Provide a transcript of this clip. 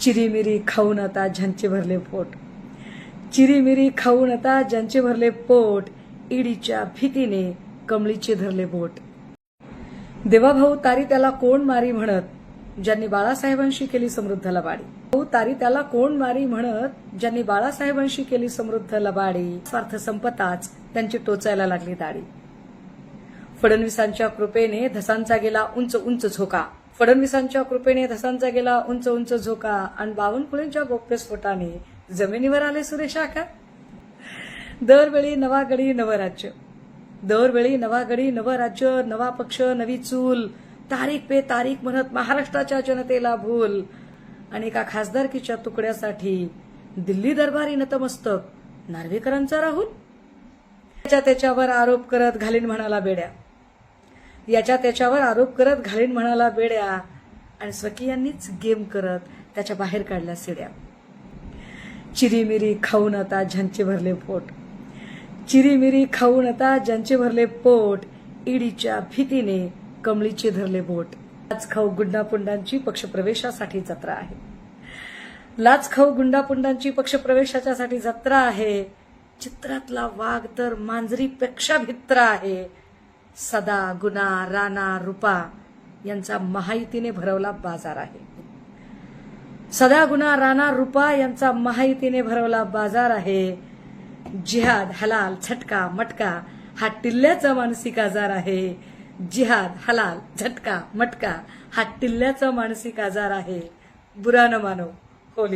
चिरीमिरी खाऊन आता ज्यांचे भरले पोट. चिरीमिरी खाऊन आता ज्यांचे भरले पोट इडीच्या भीतीने कमळीचे धरले बोट. देवाभाऊ तारी त्याला कोण मारी म्हणत? ज्यांनी बाळासाहेबांशी केली समृद्ध लबाडी. भाऊ तारी त्याला कोण मारी म्हणत? ज्यांनी बाळासाहेबांशी केली समृद्ध लबाडी स्वार्थ संपताच त्यांची टोचायला लागली दाढी. फडणवीसांच्या कृपेने धसांचा गेला उंच उंच झोका. फडणवीसांच्या कृपेने धसांचा गेला उंच उंच झोका आणि बावनकुळेंच्या गोप्यस्फोटाने जमिनीवर आले सुरेश आका दरवेळी नवा गडी नवं राज्य. दरवेळी नवा गडी नवं राज्य नवा पक्ष नवी चूल. तारीख पे तारीख म्हणत महाराष्ट्राच्या जनतेला भूल. आणि एका खासदारकीच्या तुकड्यासाठी दिल्ली दरबारी नतमस्तक नार्वेकरांचा राहुल. त्याच्या त्याच्यावर आरोप करत घालीन म्हणाला बेड्या. याच्या त्याच्यावर आरोप करत घालीन म्हणाला बेड्या. आणि स्वकीयांनीच गेम करत त्याच्या बाहेर काढल्या सिड्या. चिरीमिरी खाऊन आता ज्यांचे भरले पोट. चिरीमिरी खाऊन आता ज्यांचे भरले पोट. ईडीच्या भीतीने कमळीचे धरले बोट. लाच खाऊ गुंडापुंडांची पक्षप्रवेशासाठी जत्रा आहे. लाच खाऊ गुंडापुंडांची पक्षप्रवेशाच्यासाठी जत्रा आहे. चित्रातला वाघ तर मांजरीपेक्षा भित्र आहे. सदा गुना राणा रुपा यांचा महायुतीने भरवला बाजार आहे. सदा गुना राणा रुपा यांचा महायुतीने भरवला बाजार आहे. जिहाद हलाल छटका मटका हा टिल्ल्याचा मानसिक आजार आहे. जिहाद हलाल झटका मटका हा टिल्ल्याचा मानसिक आजार आहे. बुरा न मानो.